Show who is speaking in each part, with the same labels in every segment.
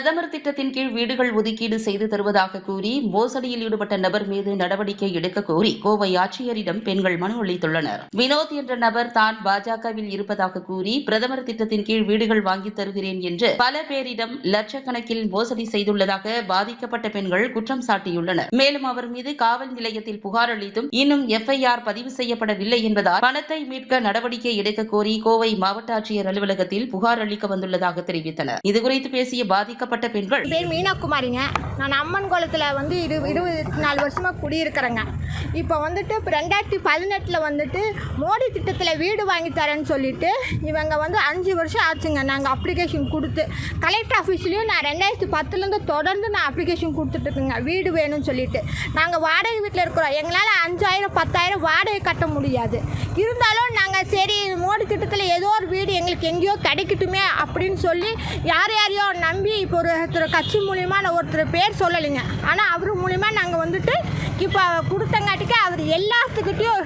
Speaker 1: பிரதமர் திட்டத்தின் கீழ் வீடுகள் ஒதுக்கீடு செய்து தருவதாக கூறி மோசடியில் ஈடுபட்ட நபர் மீது நடவடிக்கை எடுக்க கோரி கோவை ஆட்சியரிடம் பெண்கள் மனு அளித்துள்ளனர். வினோத் என்ற நபர் தான் பாஜகவில் இருப்பதாக கூறி பிரதமர் திட்டத்தின் கீழ் வீடுகள் வாங்கித் தருகிறேன் என்று பல பேரிடம் லட்சக்கணக்கில் மோசடி செய்துள்ளதாக பாதிக்கப்பட்ட பெண்கள் குற்றம் சாட்டியுள்ளனர். மேலும் அவர் மீது காவல் நிலையத்தில் புகார் அளித்தும் இன்னும் எஃப்ஐஆர் பதிவு செய்யப்படவில்லை என்பதால் பணத்தை மீட்க நடவடிக்கை எடுக்க கோரி கோவை மாவட்ட ஆட்சியர் அலுவலகத்தில் புகார் அளிக்க வந்துள்ளதாக தெரிவித்தனர். இதுகுறித்து பேசிய பாதிக்கப்பட்ட பெண்கள்?
Speaker 2: பேர் பேர் மீனாகுமாரிங்க நான் அம்மன் குளத்தில் வந்து இரு இருபத்தி நாலு வருஷமாக குடியிருக்கிறேங்க. இப்போ வந்துட்டு இப்போ ரெண்டாயிரத்தி பதினெட்டில் வந்துட்டு மோடி திட்டத்தில் வீடு வாங்கி தரேன்னு சொல்லிட்டு இவங்க வந்து அஞ்சு வருஷம் ஆச்சுங்க. நாங்கள் அப்ளிகேஷன் கொடுத்து கலெக்டர் ஆஃபீஸ்லேயும் நான் ரெண்டாயிரத்தி பத்துலேருந்து தொடர்ந்து நான் அப்ளிகேஷன் கொடுத்துட்ருக்குங்க வீடு வேணும்னு சொல்லிட்டு. நாங்கள் வாடகை வீட்டில் இருக்கிறோம். எங்களால் அஞ்சாயிரம் பத்தாயிரம் வாடகை கட்ட முடியாது. இருந்தாலும் நாங்கள் சரி மோடி திட்டத்தில் ஏதோ ஒரு வீடு எங்களுக்கு எங்கேயோ கிடைக்கட்டுமே அப்படின்னு சொல்லி யார் யாரையோ நம்பி இப்போ ஒருத்தர் கட்சி மூலிமா நான் ஒருத்தர் பேர் சொல்லலைங்க. ஆனால் அவர் மூலிமா நாங்கள் வந்துட்டு இப்போ கொடுத்தங்காட்டிக்கு அவர் எல்லாத்துக்கிட்டையும்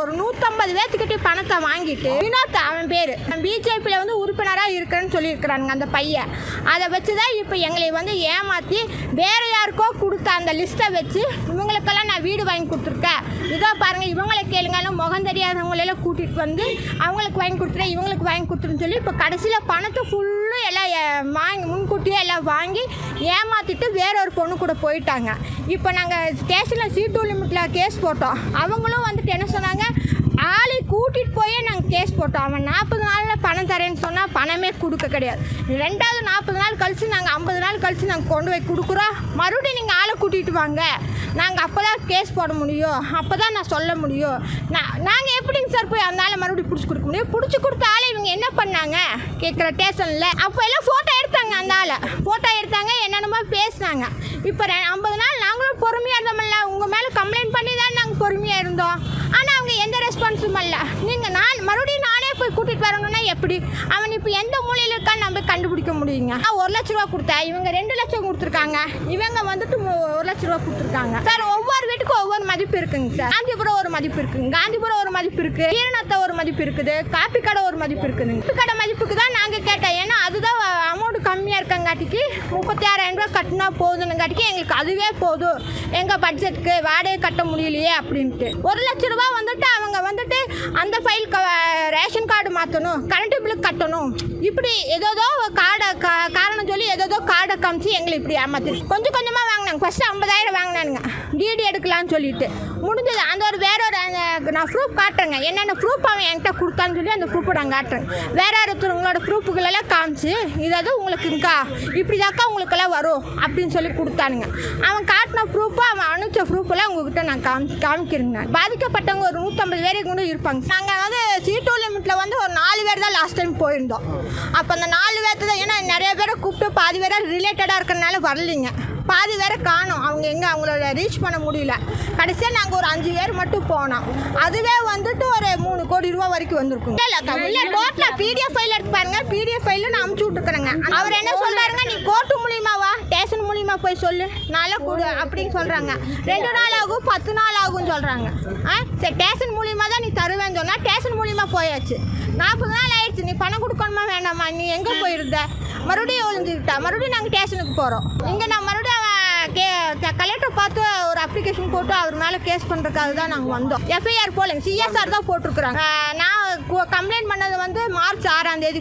Speaker 2: ஒரு நூற்றம்பது பேர்த்துக்கிட்டையும் பணத்தை வாங்கிட்டு வினோத் அவன் பேர். பிஜேபியில் வந்து உறுப்பினராக இருக்கிறேன்னு சொல்லியிருக்கிறானுங்க அந்த பையன். அதை வச்சு தான் இப்போ எங்களை வந்து ஏமாற்றி வேறு யாருக்கோ கொடுத்த அந்த லிஸ்ட்டை வச்சு இவங்களுக்கெல்லாம் நான் வீடு வாங்கி கொடுத்துருக்கேன். இதோ பாருங்கள் இவங்களை கேளுங்கன்னு முகம் தெரியாதவங்களெல்லாம் கூட்டிகிட்டு வந்து அவங்களுக்கு வாங்கி கொடுத்துறேன் இவங்களுக்கு வாங்கி கொடுத்துருன்னு சொல்லி இப்போ கடைசியில் பணத்தை அவரும் எல்லாம் வாங்கி முன்கூட்டியே எல்லாம் வாங்கி ஏமாற்றிட்டு வேற ஒரு பொண்ணு கூட போயிட்டாங்க. இப்போ நாங்கள் ஸ்டேஷனில் சீட்டு லிமிட்டில் கேஸ் போட்டோம். அவங்களும் வந்துட்டு என்ன சொன்னாங்க? ஆளை கூட்டிகிட்டு போயே நாங்கள் கேஸ் போட்டோம். அவன் நாற்பது நாளில் பணம் தரேன்னு சொன்னால் பணமே கொடுக்க கிடையாது. ரெண்டாவது நாற்பது நாள் கழித்து நாங்கள் ஐம்பது நாள் கழித்து நாங்கள் கொண்டு போய் கொடுக்குறோம். மறுபடியும் நீங்கள் ஆளை கூட்டிகிட்டு வாங்க. நாங்கள் அப்போ தான் கேஸ் போட முடியும். அப்போ தான் நான் சொல்ல முடியும். நான் நாங்கள் எப்படிங்க சார் போய் அந்த பிடிச்சி கொடுக்க முடியும். பிடிச்சி கொடுத்த ஆளை இவங்க என்ன பண்ணாங்க? கேட்குற ஸ்டேஷனில் அப்போ எல்லாம் ஃபோட்டோ எடுத்தாங்க அந்த ஆளை. ஃபோட்டோ எடுத்தாங்க என்னென்னமோ பேசினாங்க. இப்போ ஐம்பது நாள் நாங்களும் பொறுமையாக இருந்தோம்ல. உங்கள் மேலே கம்ப்ளைண்ட் பண்ணி தான் நாங்கள் பொறுமையாக இருந்தோம். ஆனால் அவங்க எந்த ரெஸ்பான்ஸும் இல்லை. நீங்கள் நான் மறுபடியும் நானே போய் கூட்டிகிட்டு வரணும்னா எப்படி? அவன் இப்போ எந்த மூலையில் இருக்கான்னு நம்ம கண்டுபிடிக்க முடியுங்க. நான் ஒரு லட்ச ரூபா கொடுத்தேன். இவங்க ரெண்டு லட்சம் கொடுத்துருக்காங்க. இவங்க வந்துட்டு ஒரு லட்ச ரூபா கொடுத்துருக்காங்க. சார் ஒவ்வொரு வீட்டுக்கும் ஒவ்வொரு மதிப்பு இருக்குங்க சார். காந்திபுரம் ஒரு மதிப்பு இருக்குங்க. காந்திபுரம் ஒரு மதிப்பு இருக்கு. ஈரணத்தை ஒரு மதிப்பு இருக்குது. காப்பி கடை ஒரு மதிப்பு இருக்குதுங்க. காப்பி கடை மதிப்புக்கு தான் நாங்கள் கேட்டோம். ஏன்னா அதுதான் அமௌண்ட் கம்மியாக இருக்கங்காட்டிக்கு முப்பத்தி ஆறாயிரம் ரூபாய் கட்டினா போதுங்காட்டிக்கு எங்களுக்கு அதுவே போதும். எங்கள் பட்ஜெட்டுக்கு வாடகை கட்ட முடியலையே அப்படின்ட்டு. ஒரு லட்ச ரூபா வந்துட்டு அவங்க வந்துட்டு அந்த ஃபைல் ரேஷன் கார்டு மாற்றணும் கரண்ட் பில்லு கட்டணும். இப்படி ஏதோதோ கார்டை கா காரணம் காமிச்சு எங்களை இப்படி ஏமாத்தி கொஞ்சம் கொஞ்சமாக வாங்கினாங்க. ஃபஸ்ட்டு ஐம்பதாயிரம் வாங்கினானுங்க. டிடி எடுக்கலாம்னு சொல்லிட்டு. முடிஞ்சது. அந்த ஒரு வேற ஒரு நான் ப்ரூஃப் காட்டுறேங்க. என்னென்ன ப்ரூஃப் அவன் என்கிட்ட கொடுத்தான்னு சொல்லி அந்த ப்ரூஃபை நான் காட்டுறேன். வேற ஒருத்தவங்களோட ப்ரூஃபுகளெல்லாம் காமிச்சு இதாவது உங்களுக்கு இருக்கா இப்படி தாக்கா உங்களுக்கெல்லாம் வரும் அப்படின்னு சொல்லி கொடுத்தானுங்க. அவன் காட்டின ப்ரூஃபு அவன் அனுப்பிச்ச ப்ரூஃபெல்லாம் உங்ககிட்ட நான் காமி காமிக்கிறேங்க பாதிக்கப்பட்டவங்க ஒரு நூற்றம்பது பேரை கூட இருப்பாங்க. நாங்கள் வந்து சீட்டோ லிமிட்டில் பேர் தான் லாஸ்ட் டைம் போயிருந்தோம். அப்போ அந்த நாலு பேர்த்து தான் ஏன்னா நிறைய பேரை கூப்பிட்டு பாதி பேராக ரிலேட்டடாக இருக்கிறனால வரலைங்க. பாதி பேரை காணோம். அவங்க எங்கே? அவங்களோட ரீச் பண்ண முடியல. கடைசியாக நாங்கள் ஒரு அஞ்சு பேர் மட்டும் போனோம். அதுவே வந்துட்டு ஒரு மூணு கோடி ரூபா வரைக்கும் வந்திருக்கும். இல்லை இல்லை டோட்டலாக பிடிஎஃப் ஃபைல் எடுத்து பாருங்க. பிடிஎஃப் ஃபைலில் நான் அமுச்சு விட்டுருக்குறேங்க அவர் என்ன சொல்கிறாருங்க நீ கோர்ட்டு மூலியமாவா ஸ்டேஷன் மூலியமாக போய் சொல்லு. நல்லா கொடு அப்படின்னு சொல்கிறாங்க ரெண்டு நாள் ஆகும் பத்து நாள் ஆகும்னு சொல்கிறாங்க ஆ? சரி ஸ்டேஷன் மூலியமாக தான் நீ தருவேன்னு சொன்னால் ஸ்டேஷன் மூலியமாக போயாச்சு. நாற்பது நாள் ஆயிடுச்சு. நீ பணம் கொடுக்கணுமா வேண்டாமா நீ எங்கே போயிருந்த? மறுபடியும் ஒழிஞ்சுக்கிட்டா மறுபடியும் நாங்கள் ஸ்டேஷனுக்கு போகிறோம் இங்கே நான் மறுபடியும் கே கலெக்டர் பார்த்து ஒரு அப்ளிகேஷன் போட்டு அவர் மேலே கேஸ் பண்ணுறதுக்காக தான் நாங்கள் வந்தோம். எஃப்ஐஆர் போலங்க சிஎஸ்ஆர் தான் போட்டிருக்குறாங்க. நான் கம்ப்ளைண்ட் பண்ணது வந்து மார்ச் ஆறாம் தேதி